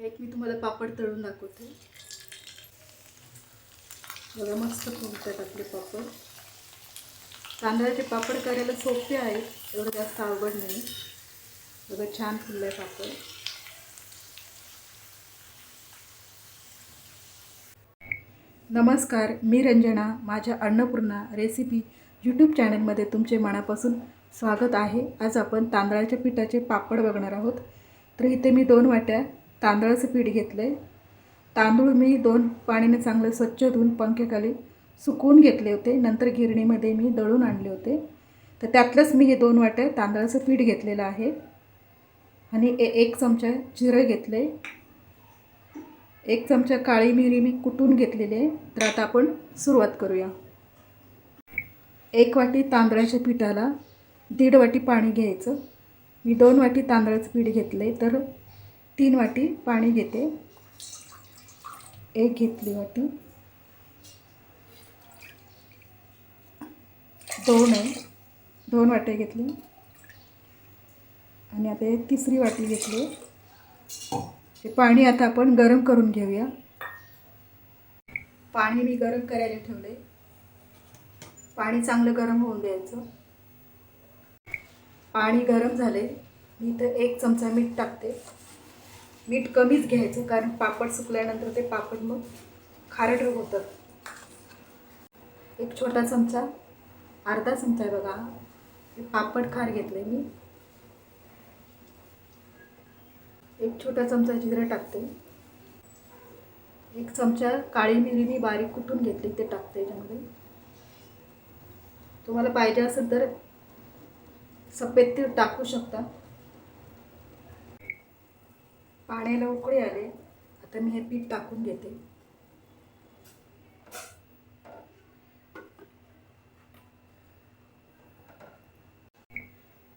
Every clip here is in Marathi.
एक मी तुम्हाला पापड तळून दाखवते. बघा मस्त फुलतात आपले पापड. तांदळाचे पापड करायला सोपे आहेत एवढं जास्त अवघड नाही. बघा छान फुललं आहे पापड. नमस्कार मी रंजना माझ्या अन्नपूर्णा रेसिपी यूट्यूब चॅनलमध्ये तुमचे मनापासून स्वागत आहे. आज आपण तांदळाच्या पिठाचे पापड बघणार आहोत. तर इथे मी दोन वाट्या तांदळाचं पीठ घेतलं आहे तांदूळ मी दोन पाण्याने चांगलं स्वच्छ धुवून पंख्याखाली सुकवून घेतले होते. नंतर गिरणीमध्ये मी दळून आणले होते. तर त्यातलंच मी हे दोन वाट्या तांदळाचं पीठ घेतलेलं आहे. आणि ए एक चमचा जिरं घेतलं आहे एक चमचा काळी मिरी मी कुटून घेतलेली आहे. तर आता आपण सुरुवात करूया. एक वाटी तांदळाच्या पिठाला दीड वाटी पाणी घ्यायचं. मी दोन वाटी तांदळाचं पीठ घेतलं आहे तर तीन वाटी पाणी घेते. एक घेतली वाटी. दोन आहे. दोन वाटे घेतली. आणि आता एक तिसरी वाटी घेतली. ते पाणी आता आपण गरम करून घेऊया. पाणी मी गरम करायला ठेवले पाणी चांगलं गरम होऊन द्यायचं. पाणी गरम झाले मी तर एक चमचा मीठ टाकते. मीठ कमीच घ्यायचं कारण पापड सुकल्यानंतर ते पापड मग खारट होतात. एक छोटा चमचा अर्धा चमचा आहे बघा पापड खार घेतले मी. एक छोटा चमचा जिरं टाकते. एक चमचा काळी मिरी मी बारीक कुठून घेतली ते टाकते याच्यामध्ये तुम्हाला पाहिजे असेल तर सफेद तीळ टाकू शकता. पाण्याला उकळी आले. आता मी हे पीठ टाकून घेते.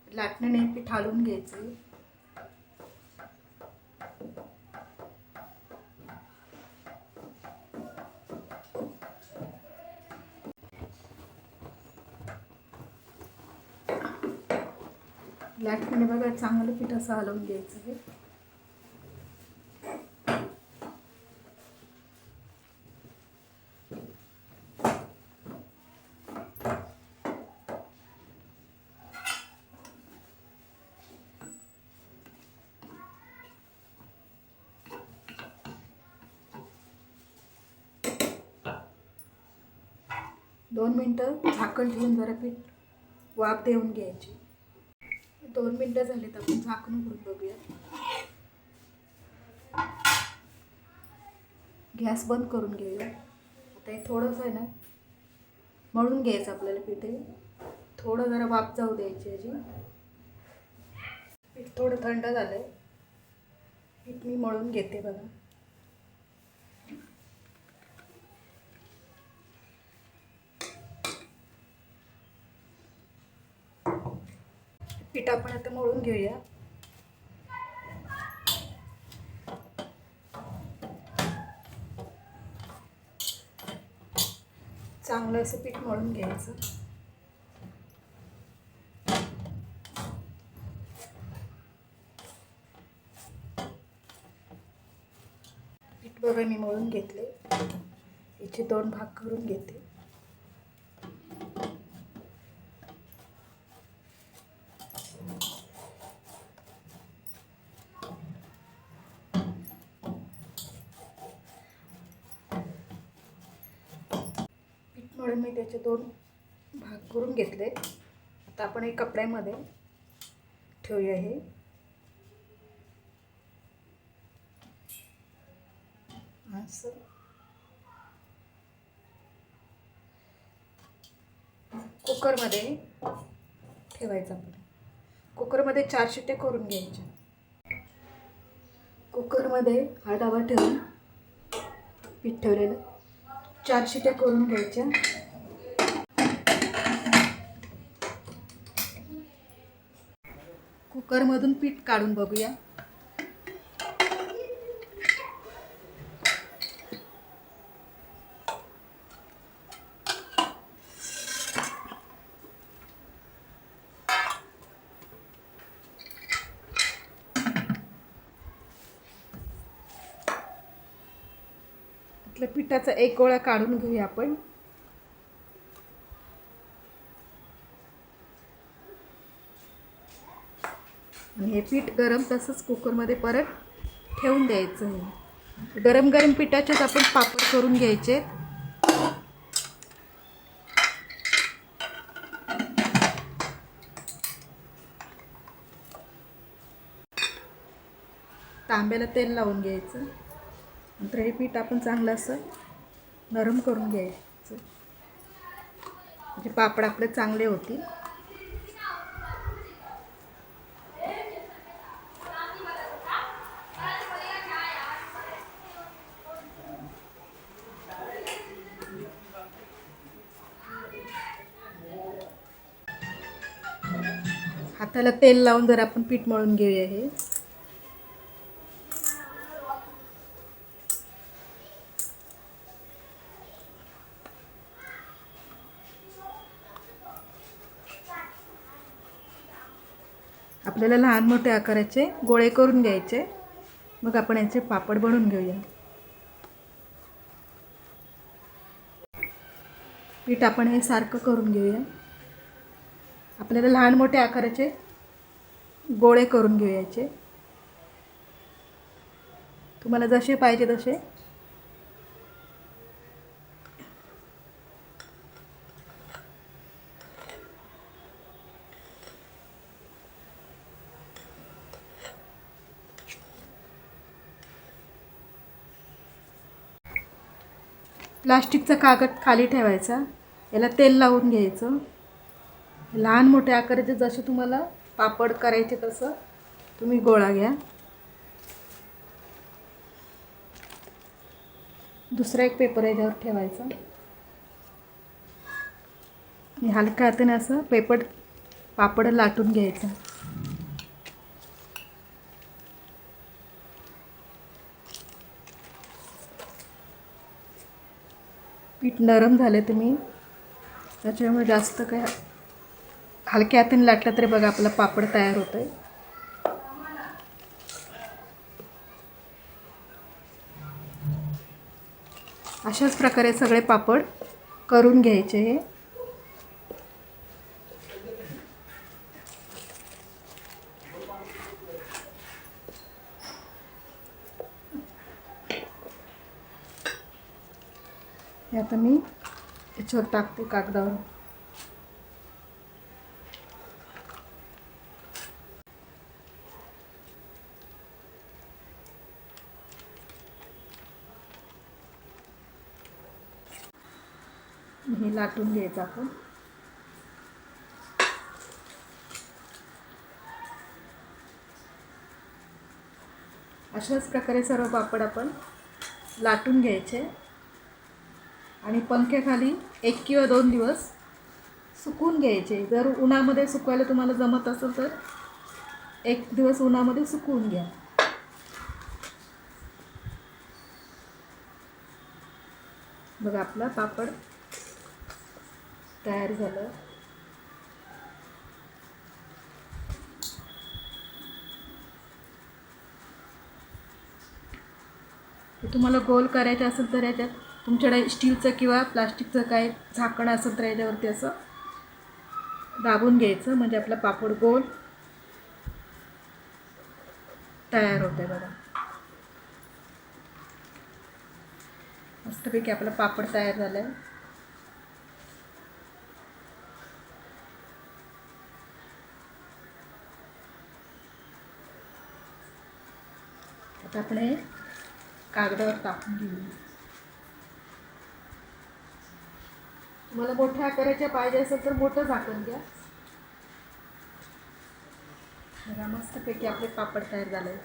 लाटण्याने हे पीठ हलवून घ्यायचं. लाटण्याने बघा चांगलं पीठ असं हलवून घ्यायचं आहे. दोन मिनटं झाकण ठेवून जरा पीठ वाफ देऊन घ्यायची. दोन मिनटं झालीत आपण झाकण उघडून बघूया गॅस बंद करून घेऊया. आता हे थोडंसं आहे ना मळून घ्यायचं आपल्याला पीठ. हे थोडं जरा वाफ जाऊ द्यायची याची पीठ थोडं थंड झालं आहे पीठ मी मळून घेते बघा. पीठ आपण आता मळून घेऊया. चांगलं असं पीठ मळून घ्यायचं. पीठ बघा मी मळून घेतले याचे दोन भाग करून घेते. पीठ मी त्याचे दोन भाग करून घेतले. आता आपण एक कपड्यामध्ये ठेवूया हे. असं. कुकरमध्ये ठेवायचं आपण. कुकरमध्ये चार शिट्टे करून घ्यायच्या. कुकरमध्ये हा डबा ठेवून पीठ ठेवलेलं. चार शिट्या करून घ्यायच्या. कुकरमधून पीठ काढून बघूया. घेतलं पिठाचा एक गोळा काढून घेऊया आपण. आणि हे पीठ गरम तसंच कुकरमध्ये परत ठेवून द्यायचं आहे. गरम गरम पिठाचेच आपण पापड करून घ्यायचे. तांब्याला तेल लावून घ्यायचं. नंतर हे पीठ आपण चांगलं असं नरम करून घ्यायचं. म्हणजे पापड आपले चांगले होतील. हाताला तेल लावून जर आपण पीठ मळून घेऊया हे. आपल्याला लहान मोठे आकाराचे गोळे करून घ्यायचे. मग आपण याचे पापड बनवून घेऊया. पीठ आपण हे सारखं करून घेऊया. आपल्याला लहान मोठे आकाराचे गोळे करून घेऊयाचे तुम्हाला जसे पाहिजे तसे प्लास्टिकचा कागद खाली ठेवायचा. याला तेल लावून घ्यायचं. लहान मोठ्या आकाराचे जसे तुम्हाला पापड करायचे तसं तुम्ही गोळा घ्या. दुसरा एक पेपर याच्यावर ठेवायचा. आणि हलक्या हाताने असं पेपर पापड लाटून घ्यायचं. पीठ नरम झाले तुम्ही. त्याच्यामुळे जास्त काय हलक्या हातीने लाटलं तरी बघा आपला पापड तयार होतं आहे अशाच प्रकारे सगळे पापड करून घ्यायचे हे. हे आता मी याच्यावर टाकते कागदावर. हे लाटून घ्यायचं आपण. अशाच प्रकारे सर्व पापड आपण लाटून घ्यायचे. आणि पंख्याखाली एक किंवा दोन दिवस सुकून घ्यायचे. जर उन्हामध्ये सुकवायला तुम्हाला जमत असेल तर एक दिवस उन्हामध्ये सुकवून घ्या. बघा आपला पापड तयार झालं. तुम्हाला गोल करायचं असेल तर याच्यात तुमच्याकडे स्टीलचं किंवा प्लास्टिकचं काय झाकण असेल तर याच्यावरती असं दाबून घ्यायचं. म्हणजे आपला पापड गोल तयार होते बघा. मस्तपैकी आपला पापड तयार झालं आहे आता आपण हे कागदावर टाकून घेऊया. तुम्हाला मोठ्या आकाराच्या पाहिजे असेल तर मोठं झाकण घ्या बघा मस्तपैकी आपले पापड तयार झाले.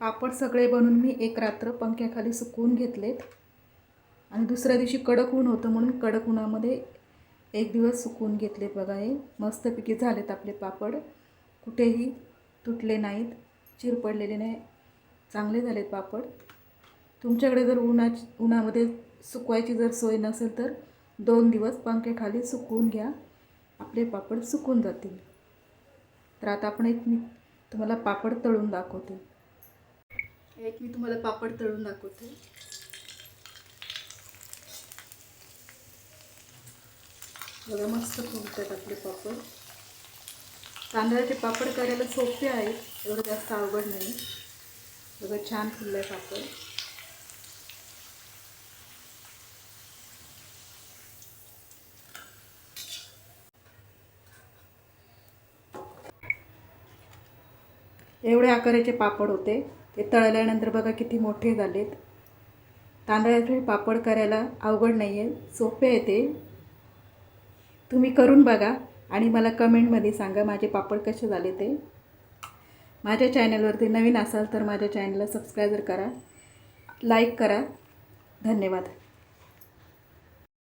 पापड सगळे बनवून मी एक रात्र पंख्याखाली सुकवून घेतलेत. आणि दुसऱ्या दिवशी कडक ऊन होतं म्हणून कडक उन्हामध्ये एक दिवस सुकवून घेतलेत बघा हे. मस्तपैकी झालेत आपले पापड. कुठेही तुटले नाहीत चिर पडलेले नाही. चांगले झालेत पापड. तुमच्याकडे जर उन्हाची उन्हामध्ये सुकवायची जर सोय नसेल तर दोन दिवस पंख्याखाली सुकवून घ्या. आपले पापड सुकून जातील. तर आता आपण एक मी तुम्हाला पापड तळून दाखवते. एक मी तुम्हाला पापड तळून दाखवते. बघा मस्त फुलतात आपले पापड. तांदळाचे पापड करायला सोपे आहेत. एवढं जास्त आवड नाही. बघा छान फुललं आहे पापड. एवढे आकाराचे पापड होते. ते तळल्यानंतर बघा किती मोठे झालेत. तांदळाचे पापड करायला अवघड नाही आहे सोपे आहे ते. तुम्ही करून बघा आणि मला कमेंटमध्ये सांगा माझे पापड कसे झाले ते. माझ्या चॅनलवरती नवीन असाल तर माझ्या चॅनलला सबस्क्राईब करा लाईक करा. धन्यवाद.